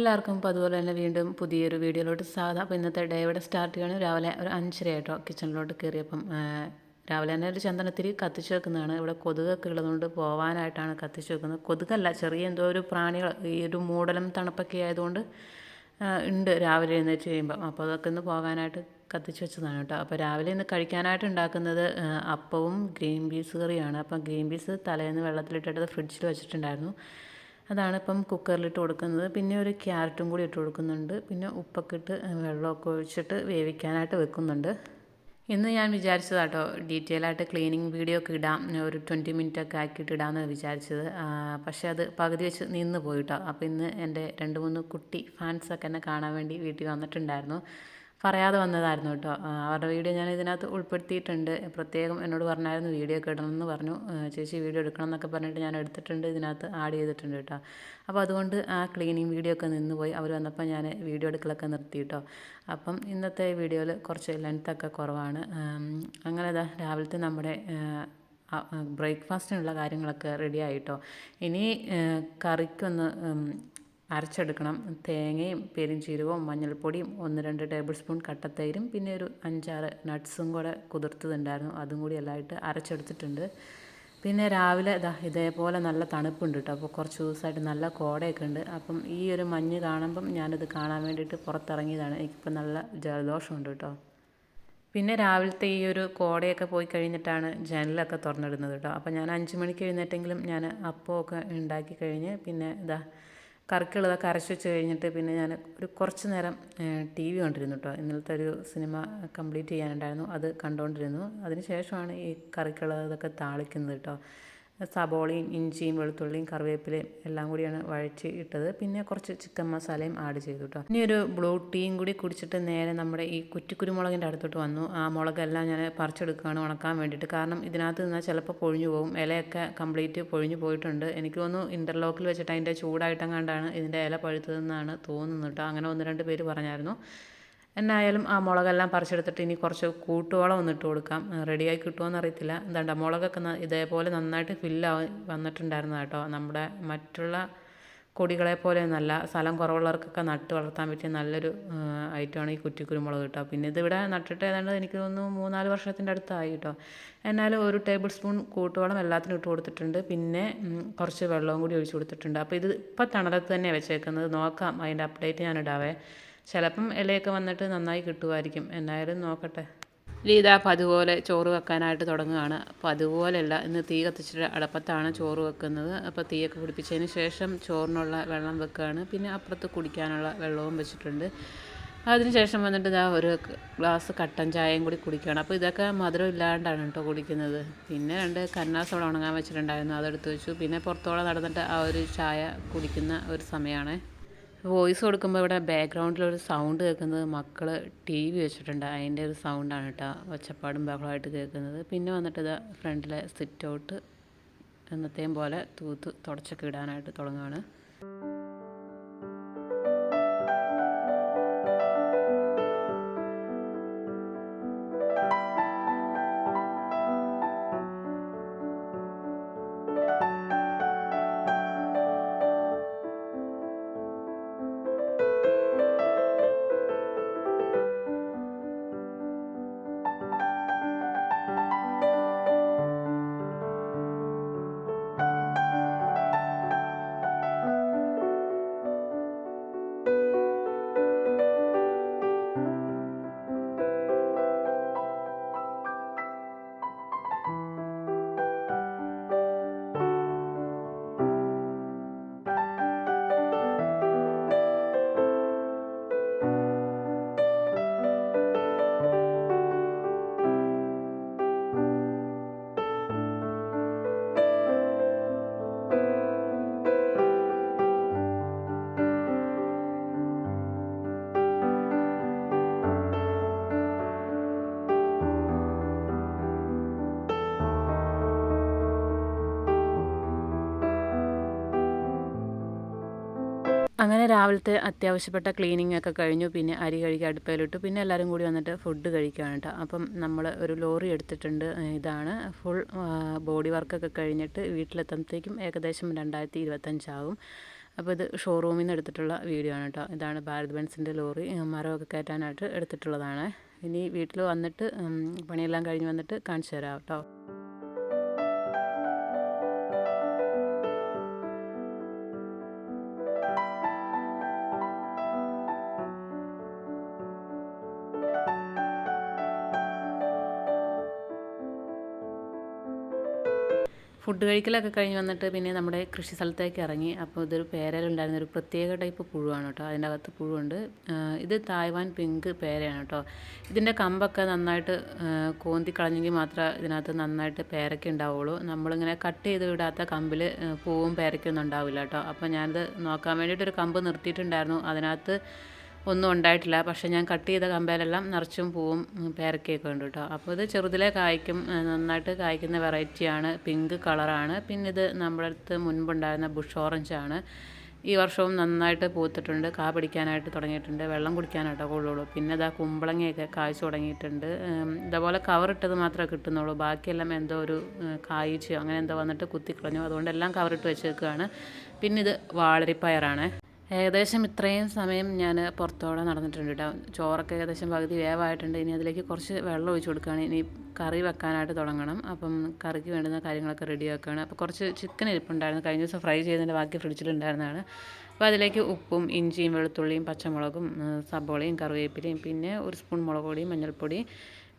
എല്ലാവർക്കും ഇപ്പോൾ അതുപോലെ തന്നെ വീണ്ടും പുതിയൊരു വീഡിയോയിലോട്ട് സാധാ അപ്പോൾ ഇന്നത്തെ ഡേ ഇവിടെ സ്റ്റാർട്ട് ചെയ്യണം രാവിലെ ഒരു അഞ്ചര ആയിട്ടോ കിച്ചണിലോട്ട് കയറിയപ്പം രാവിലെ തന്നെ ഒരു ചന്ദനത്തിരി കത്തിച്ചു വെക്കുന്നതാണ്. ഇവിടെ കൊതുകൊക്കെ ഉള്ളതുകൊണ്ട് പോകാനായിട്ടാണ് കത്തിച്ചു വെക്കുന്നത്. കൊതുകല്ല ചെറിയ എന്തോ ഒരു പ്രാണികൾ ഈ ഒരു മൂടലും തണുപ്പൊക്കെ ആയതുകൊണ്ട് ഉണ്ട് രാവിലെ എഴുന്നേറ്റ് കഴിയുമ്പം. അപ്പോൾ അതൊക്കെ ഒന്ന് പോകാനായിട്ട് കത്തിച്ച് വെച്ചതാണ് കേട്ടോ. അപ്പോൾ രാവിലെ ഇന്ന് കഴിക്കാനായിട്ട് ഉണ്ടാക്കുന്നത് അപ്പവും ഗ്രീൻ പീസ് കറിയാണ്. അപ്പം ഗ്രീൻ പീസ് തലേന്ന് വെള്ളത്തിലിട്ടിട്ട് ഫ്രിഡ്ജിൽ വെച്ചിട്ടുണ്ടായിരുന്നു. അതാണ് ഇപ്പം കുക്കറിലിട്ട് കൊടുക്കുന്നത്. പിന്നെ ഒരു ക്യാരറ്റും കൂടി ഇട്ട് കൊടുക്കുന്നുണ്ട്. പിന്നെ ഉപ്പൊക്കെ ഇട്ട് വെള്ളമൊക്കെ ഒഴിച്ചിട്ട് വേവിക്കാനായിട്ട് വെക്കുന്നുണ്ട്. ഇന്ന് ഞാൻ വിചാരിച്ചതാട്ടോ ഡീറ്റെയിൽ ആയിട്ട് ക്ലീനിങ് വീഡിയോ ഒക്കെ ഇടാം. ഒരു ട്വന്റി മിനിറ്റ് ഒക്കെ ആക്കിയിട്ട് ഇടാമെന്ന് വിചാരിച്ചത്. പക്ഷെ പക്ഷേ അത് പകുതി വെച്ച് നിന്ന് പോയിട്ടോ. അപ്പോൾ ഇന്ന് എന്റെ രണ്ട് മൂന്ന് കുട്ടി ഫാൻസൊക്കെ എന്നെ കാണാൻ വേണ്ടി വീട്ടിൽ വന്നിട്ടുണ്ടായിരുന്നു. പറയാതെ വന്നതായിരുന്നു കേട്ടോ. അവരുടെ വീഡിയോ ഞാൻ ഇതിനകത്ത് ഉൾപ്പെടുത്തിയിട്ടുണ്ട്. പ്രത്യേകം എന്നോട് പറഞ്ഞായിരുന്നു വീഡിയോ ഒക്കെ ഇടണമെന്ന് പറഞ്ഞു. ചേച്ചി വീഡിയോ എടുക്കണം എന്നൊക്കെ പറഞ്ഞിട്ട് ഞാൻ എടുത്തിട്ടുണ്ട്. ഇതിനകത്ത് ആഡ് ചെയ്തിട്ടുണ്ട് കേട്ടോ. അപ്പോൾ അതുകൊണ്ട് ആ ക്ലീനിങ് വീഡിയോ ഒക്കെ നിന്ന് പോയി അവർ വന്നപ്പോൾ ഞാൻ വീഡിയോ എടുക്കലൊക്കെ നിർത്തി കേട്ടോ. അപ്പം ഇന്നത്തെ വീഡിയോയിൽ കുറച്ച് ലെങ്ത്തൊക്കെ കുറവാണ്. അങ്ങനെ ഇതാ രാവിലത്തെ നമ്മുടെ ബ്രേക്ക്ഫാസ്റ്റിനുള്ള കാര്യങ്ങളൊക്കെ റെഡി ആയിട്ടോ ഇനി കറിക്കൊന്ന് അരച്ചെടുക്കണം. തേങ്ങയും പെരുംജീരകവും മഞ്ഞൾപ്പൊടിയും ഒന്ന് രണ്ട് ടേബിൾ സ്പൂൺ കട്ടത്തൈരും പിന്നെ ഒരു അഞ്ചാറ് നട്ട്സും കൂടെ കുതിർത്തതുണ്ടായിരുന്നു. അതും കൂടി എല്ലാമായിട്ട് അരച്ചെടുത്തിട്ടുണ്ട്. പിന്നെ രാവിലെ ഇതാ ഇതേപോലെ നല്ല തണുപ്പുണ്ട് കേട്ടോ അപ്പോൾ കുറച്ച് ദിവസമായിട്ട് നല്ല കോടയൊക്കെ ഉണ്ട്. അപ്പം ഈ ഒരു മഞ്ഞ് കാണുമ്പം ഞാനിത് കാണാൻ വേണ്ടിയിട്ട് പുറത്തിറങ്ങിയതാണ്. എനിക്കിപ്പോൾ നല്ല ജലദോഷമുണ്ട് കേട്ടോ പിന്നെ രാവിലത്തെ ഈ ഒരു കോടയൊക്കെ പോയി കഴിഞ്ഞിട്ടാണ് ജനലൊക്കെ തുറന്നിടുന്നത് കേട്ടോ അപ്പോൾ ഞാൻ അഞ്ച് മണിക്ക് എഴുന്നേറ്റെങ്കിലും ഞാൻ അപ്പമൊക്കെ ഉണ്ടാക്കി കഴിഞ്ഞ് പിന്നെ ഇതാ കറിക്കുള്ളതൊക്കെ അരച്ച് വെച്ച് കഴിഞ്ഞിട്ട് പിന്നെ ഞാൻ ഒരു കുറച്ച് നേരം ടി വി കണ്ടിരുന്നു കേട്ടോ ഇന്നലത്തെ ഒരു സിനിമ കംപ്ലീറ്റ് ചെയ്യാനുണ്ടായിരുന്നു. അത് കണ്ടുകൊണ്ടിരുന്നു അതിന് ശേഷമാണ് ഈ കറിക്കുള്ളതൊക്കെ താളിക്കുന്നത് കേട്ടോ സബോളയും ഇഞ്ചിയും വെളുത്തുള്ളിയും കറിവേപ്പിലയും എല്ലാം കൂടിയാണ് വഴറ്റി ഇട്ടത്. പിന്നെ കുറച്ച് ചിക്കൻ മസാലയും ആഡ് ചെയ്തു കേട്ടോ ഇനി ഒരു ബ്ലൂ ടീയും കൂടി കുടിച്ചിട്ട് നേരെ നമ്മുടെ ഈ കുറ്റിക്കുരുമുളകിന്റെ അടുത്തോട്ട് വന്നു. ആ മുളകെല്ലാം ഞാൻ പറിച്ചെടുക്കുകയാണ് ഉണക്കാൻ വേണ്ടിയിട്ട്. കാരണം ഇതിനകത്ത് നിന്നാൽ ചിലപ്പോൾ പൊഴിഞ്ഞു പോകും. ഇലയൊക്കെ കംപ്ലീറ്റ് പൊഴിഞ്ഞു പോയിട്ടുണ്ട്. എനിക്ക് തോന്നുന്നു ഇന്റർലോക്കിൽ വെച്ചിട്ട് അതിന്റെ ചൂടായിട്ടെങ്ങാണ്ടാണ് ഇതിന്റെ ഇല പഴുത്തതെന്നാണ് തോന്നുന്നത് കേട്ടോ അങ്ങനെ ഒന്ന് രണ്ട് പേര് പറഞ്ഞായിരുന്നു. എന്നായാലും ആ മുളകെല്ലാം പറിച്ചെടുത്തിട്ട് ഇനി കുറച്ച് കൂട്ടുവളം ഒന്ന് ഇട്ട് കൊടുക്കാം. റെഡിയായി കിട്ടുമോയെന്ന് അറിയത്തില്ല. എന്താണ്ട മുളകൊക്കെ ഇതേപോലെ നന്നായിട്ട് ഫില്ലായി വന്നിട്ടുണ്ടായിരുന്നു കേട്ടോ. നമ്മുടെ മറ്റുള്ള കൊടികളെ പോലെ നല്ല സ്ഥലം കുറവുള്ളവർക്കൊക്കെ നട്ട് വളർത്താൻ പറ്റിയ നല്ലൊരു ഐറ്റമാണ് ഈ കുറ്റിക്കുരുമുളക് കേട്ടോ. പിന്നെ ഇതിവിടെ നട്ടിട്ട് ഏതാണ്ട് എനിക്ക് തോന്നുന്നു മൂന്നാൽ വർഷത്തിന്റെ അടുത്തായി കേട്ടോ. എന്നാലും ഒരു ടേബിൾ സ്പൂൺ കൂട്ടുവളം എല്ലാത്തിനും ഇട്ട് കൊടുത്തിട്ടുണ്ട്. പിന്നെ കുറച്ച് വെള്ളവും കൂടി ഒഴിച്ച് കൊടുത്തിട്ടുണ്ട്. അപ്പോൾ ഇത് ഇപ്പോൾ തണലത്ത് തന്നെ വെച്ചേക്കുന്നത്. നോക്കാം അതിന്റെ അപ്ഡേറ്റ് ഞാൻ ഇടാവേ ചിലപ്പം ഇലയൊക്കെ വന്നിട്ട് നന്നായി കിട്ടുമായിരിക്കും. എന്നായാലും നോക്കട്ടെ. ലീത അപ്പം അതുപോലെ ചോറ് വെക്കാനായിട്ട് തുടങ്ങുകയാണ്. അപ്പം അതുപോലെയല്ല ഇന്ന് തീ കത്തിച്ചിട്ട് അടപ്പത്താണ് ചോറ് വെക്കുന്നത്. അപ്പോൾ തീയൊക്കെ പിടിപ്പിച്ചതിന് ശേഷം ചോറിനുള്ള വെള്ളം വെക്കുകയാണ്. പിന്നെ അപ്പുറത്ത് കുടിക്കാനുള്ള വെള്ളവും വെച്ചിട്ടുണ്ട്. അതിനുശേഷം വന്നിട്ട് ഇതാ ഒരു ഗ്ലാസ് കട്ടൻ ചായയും കൂടി കുടിക്കുകയാണ്. അപ്പോൾ ഇതൊക്കെ മധുരം ഇല്ലാണ്ടാണ് കേട്ടോ കുടിക്കുന്നത്. പിന്നെ രണ്ട് കന്നാസ് അവിടെ ഉണങ്ങാൻ വെച്ചിട്ടുണ്ടായിരുന്നു. അതെടുത്ത് വെച്ചു. പിന്നെ പുറത്തോളം നടന്നിട്ട് ആ ഒരു ചായ കുടിക്കുന്ന ഒരു സമയമാണ്. വോയിസ് കൊടുക്കുമ്പോൾ ഇവിടെ ബാക്ക്ഗ്രൗണ്ടിൽ ഒരു സൗണ്ട് കേൾക്കുന്നത് മക്കൾ ടി വി വെച്ചിട്ടുണ്ട്. അതിന്റെ ഒരു സൗണ്ടാണ് കേട്ടോ. ഒച്ചപ്പാടും ബഹളമായിട്ട് കേൾക്കുന്നത്. പിന്നെ വന്നിട്ട് ഇത് ഫ്രണ്ടിലെ സിറ്റ് ഔട്ട് എന്നത്തെയും പോലെ തൂത്ത് തുടച്ചൊക്കെ ഇടാനായിട്ട് തുടങ്ങുകയാണ് അങ്ങനെ രാവിലത്തെ അത്യാവശ്യപ്പെട്ട ക്ലീനിങ് ഒക്കെ കഴിഞ്ഞു. പിന്നെ അരി കഴുകി അടുപ്പയിലിട്ടു പിന്നെ എല്ലാവരും കൂടി വന്നിട്ട് ഫുഡ് കഴിക്കുകയാണ് കേട്ടോ അപ്പം നമ്മൾ ഒരു ലോറി എടുത്തിട്ടുണ്ട്. ഇതാണ് ഫുൾ ബോഡി വർക്കൊക്കെ കഴിഞ്ഞിട്ട് വീട്ടിലെത്തുമ്പോഴത്തേക്കും ഏകദേശം രണ്ടായിരത്തി ഇരുപത്തഞ്ചാവും അപ്പോൾ ഇത് ഷോറൂമിൽ നിന്ന് എടുത്തിട്ടുള്ള വീഡിയോ ആണ് കേട്ടോ ഇതാണ് ഭാരത് ബെൻസിന്റെ ലോറി. മരമൊക്കെ കയറ്റാനായിട്ട് എടുത്തിട്ടുള്ളതാണ്. ഇനി വീട്ടിൽ വന്നിട്ട് പണിയെല്ലാം കഴിഞ്ഞ് വന്നിട്ട് കാണിച്ചു തരാം കേട്ടോ ഫുഡ് കഴിക്കലൊക്കെ കഴിഞ്ഞ് വന്നിട്ട് പിന്നെ നമ്മുടെ കൃഷി സ്ഥലത്തേക്ക് ഇറങ്ങി. അപ്പോൾ ഇതൊരു പേരയിലുണ്ടായിരുന്ന ഒരു പ്രത്യേക ടൈപ്പ് പുഴുവാണ് കേട്ടോ. അതിന്റെ അകത്ത് പുഴുവുണ്ട് ഇത് തായ്വാൻ പിങ്ക് പേരയാണ് കേട്ടോ. ഇതിന്റെ കമ്പൊക്കെ നന്നായിട്ട് കോന്തി കളഞ്ഞെങ്കിൽ മാത്രമേ ഇതിനകത്ത് നന്നായിട്ട് പേരയ്ക്ക ഉണ്ടാവുള്ളൂ. നമ്മളിങ്ങനെ കട്ട് ചെയ്ത് വിടാത്ത കമ്പിൽ പൂവും പേരയ്ക്കൊന്നും ഉണ്ടാവില്ല കേട്ടോ. അപ്പോൾ ഞാനിത് നോക്കാൻ വേണ്ടിയിട്ടൊരു കമ്പ് നിർത്തിയിട്ടുണ്ടായിരുന്നു. അതിനകത്ത് ഒന്നും ഉണ്ടായിട്ടില്ല. പക്ഷേ ഞാൻ കട്ട് ചെയ്ത കമ്പയിലെല്ലാം നിറച്ചും പൂവും പേരക്കയൊക്കെ ഉണ്ട് കേട്ടോ. അപ്പോൾ ഇത് ചെറുതിലെ കായ്ക്കും നന്നായിട്ട് കായ്ക്കുന്ന വെറൈറ്റിയാണ് പിങ്ക് കളറാണ് പിന്നെ ഇത് നമ്മുടെ അടുത്ത് മുൻപുണ്ടായിരുന്ന ബുഷ് ഓറഞ്ച് ആണ്. ഈ വർഷവും നന്നായിട്ട് പൂത്തിട്ടുണ്ട്. കാ പിടിക്കാനായിട്ട് തുടങ്ങിയിട്ടുണ്ട്. വെള്ളം കുടിക്കാനായിട്ടോ കൊള്ളുള്ളൂ. പിന്നെ ഇതാ കുമ്പളങ്ങയൊക്കെ കായ്ച്ചു തുടങ്ങിയിട്ടുണ്ട്. ഇതേപോലെ കവറിട്ടത് മാത്രമേ കിട്ടുന്നുള്ളൂ. ബാക്കിയെല്ലാം എന്തോ ഒരു കായ്ച്ചോ അങ്ങനെ എന്തോ വന്നിട്ട് കുത്തിക്കളഞ്ഞു. അതുകൊണ്ട് എല്ലാം കവറിട്ട് വെച്ചേക്കുകയാണ് പിന്നെ ഇത് വാളരിപ്പയറാണ്. ഏകദേശം ഇത്രയും സമയം ഞാൻ പുറത്തോടെ നടന്നിട്ടുണ്ട് കേട്ടോ. ചോറൊക്കെ ഏകദേശം പകുതി വേവായിട്ടുണ്ട്. ഇനി അതിലേക്ക് കുറച്ച് വെള്ളം ഒഴിച്ച് കൊടുക്കുകയാണ്. ഇനി കറി വെക്കാനായിട്ട് തുടങ്ങണം. അപ്പം കറിക്ക് വേണ്ടുന്ന കാര്യങ്ങളൊക്കെ റെഡിയാക്കുകയാണ് അപ്പോൾ കുറച്ച് ചിക്കൻ ഇരിപ്പുണ്ടായിരുന്നു. കഴിഞ്ഞ ദിവസം ഫ്രൈ ചെയ്തതിന്റെ ബാക്കി ഫ്രിഡ്ജിലുണ്ടായിരുന്നതാണ് അപ്പോൾ അതിലേക്ക് ഉപ്പും ഇഞ്ചിയും വെളുത്തുള്ളിയും പച്ചമുളകും സബോളയും കറിവേപ്പിലയും പിന്നെ ഒരു സ്പൂൺ മുളക് പൊടിയും മഞ്ഞൾപ്പൊടി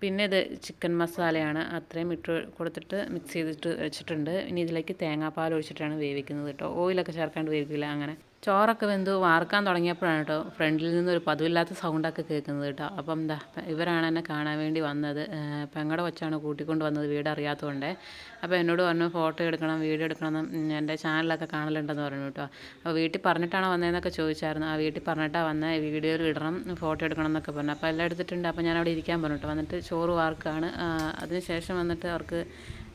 പിന്നെ ഇത് ചിക്കൻ മസാലയാണ് അത്രയും ഇട്ട് കൊടുത്തിട്ട് മിക്സ് ചെയ്തിട്ട് വെച്ചിട്ടുണ്ട്. ഇനി ഇതിലേക്ക് തേങ്ങാപ്പാൽ ഒഴിച്ചിട്ടാണ് വേവിക്കുന്നത് കേട്ടോ. ഓയിലൊക്കെ ചേർക്കാണ്ട് വേവിക്കില്ല അങ്ങനെ. ചോറൊക്കെ വെന്ത് വാർക്കാൻ തുടങ്ങിയപ്പോഴാണ് കേട്ടോ ഫ്രണ്ടിൽ നിന്നൊരു പതിവില്ലാത്ത സൗണ്ടൊക്കെ കേൾക്കുന്നത് കേട്ടോ. അപ്പം എന്താ ഇവരാണ് എന്നെ കാണാൻ വേണ്ടി വന്നത്. പെങ്ങടെ കൊച്ചാണ് കൂട്ടിക്കൊണ്ട് വന്നത് വീട് അറിയാത്തതുകൊണ്ട് അപ്പോൾ എന്നോട് പറഞ്ഞു ഫോട്ടോ എടുക്കണം വീഡിയോ എടുക്കണം എന്റെ ചാനലൊക്കെ കാണലുണ്ടെന്ന് പറഞ്ഞു കേട്ടോ. അപ്പോൾ വീട്ടിൽ പറഞ്ഞിട്ടാണോ വന്നതെന്നൊക്കെ ചോദിച്ചായിരുന്നു. ആ വീട്ടിൽ പറഞ്ഞിട്ടാണ് വന്നത് വീഡിയോയിൽ ഇടണം ഫോട്ടോ എടുക്കണം എന്നൊക്കെ പറഞ്ഞു. അപ്പോൾ എല്ലാം എടുത്തിട്ടുണ്ട്. അപ്പോൾ ഞാൻ അവിടെ ഇരിക്കാൻ പറഞ്ഞു കേട്ടോ. വന്നിട്ട് ചോറ് വാർക്കാണ്. അതിന് ശേഷം വന്നിട്ട് അവർക്ക്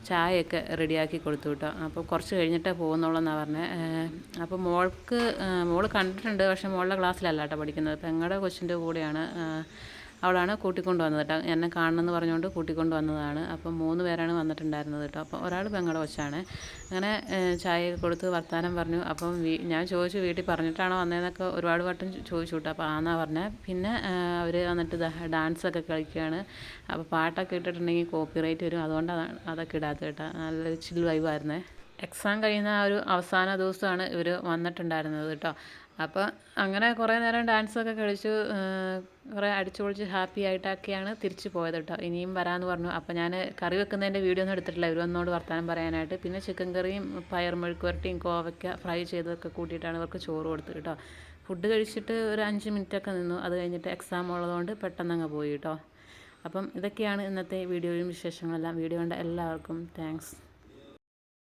ചായയൊക്കെ റെഡിയാക്കി കൊടുത്തു കേട്ടോ. അപ്പോൾ കുറച്ച് കഴിഞ്ഞിട്ടേ പോകുന്നുള്ളെന്നാണ് പറഞ്ഞത് അപ്പോൾ മോൾക്ക് മോൾ കണ്ടിട്ടുണ്ട് പക്ഷേ മോളുടെ ക്ലാസ്സിലല്ല കേട്ടോ പഠിക്കുന്നത്. പെങ്ങളുടെ കൊച്ചിന്റെ കൂടെയാണ്. അവളാണ് കൂട്ടിക്കൊണ്ട് വന്നത് കേട്ടോ. എന്നെ കാണണമെന്ന് പറഞ്ഞുകൊണ്ട് കൂട്ടിക്കൊണ്ട് വന്നതാണ് അപ്പം മൂന്ന് പേരാണ് വന്നിട്ടുണ്ടായിരുന്നത് കേട്ടോ. അപ്പോൾ ഒരാൾ പെങ്ങളുടെ കൊച്ചാണ്. അങ്ങനെ ചായ കൊടുത്ത് വർത്തമാനം പറഞ്ഞു. അപ്പം ഞാൻ ചോദിച്ചു വീട്ടിൽ പറഞ്ഞിട്ടാണോ വന്നതെന്നൊക്കെ ഒരുപാട് വട്ടം ചോദിച്ചു കേട്ടോ. അപ്പോൾ ആന്നാ പറഞ്ഞത് പിന്നെ അവർ വന്നിട്ട് ഡാൻസൊക്കെ കളിക്കുകയാണ്. അപ്പോൾ പാട്ടൊക്കെ ഇട്ടിട്ടുണ്ടെങ്കിൽ കോപ്പി റൈറ്റ് വരും അതുകൊണ്ടാണ് അതൊക്കെ ഇടാത്തത് കേട്ടോ. നല്ലൊരു ചിൽ വൈബായിരുന്നേ എക്സാം കഴിയുന്ന ആ ഒരു അവസാന ദിവസമാണ് ഇവർ വന്നിട്ടുണ്ടായിരുന്നത് കേട്ടോ. അപ്പോൾ അങ്ങനെ കുറേ നേരം ഡാൻസൊക്കെ കളിച്ചു കുറേ അടിച്ചു പൊളിച്ച് ഹാപ്പി ആയിട്ടൊക്കെയാണ് തിരിച്ചു പോയത് കേട്ടോ ഇനിയും വരാമെന്ന് പറഞ്ഞു. അപ്പോൾ ഞാൻ കറി വെക്കുന്നതിന്റെ വീഡിയോ ഒന്നും എടുത്തിട്ടില്ല. ഇവർ ഒന്നോട് വർത്താനം പറയാനായിട്ട്. പിന്നെ ചിക്കൻ കറിയും പയർ മെഴുക്കുവരട്ടിയും കോവയ്ക്ക ഫ്രൈ ചെയ്തതൊക്കെ കൂട്ടിയിട്ടാണ് ഇവർക്ക് ചോറ് കൊടുത്തത് കേട്ടോ ഫുഡ് കഴിച്ചിട്ട് ഒരു അഞ്ച് മിനിറ്റൊക്കെ നിന്നു. അത് കഴിഞ്ഞിട്ട് എക്സാം ഉള്ളതുകൊണ്ട് പെട്ടെന്ന് അങ്ങ് പോയി കേട്ടോ അപ്പം ഇതൊക്കെയാണ് ഇന്നത്തെ വീഡിയോയും വിശേഷങ്ങളെല്ലാം. വീഡിയോ കണ്ട എല്ലാവർക്കും താങ്ക്സ്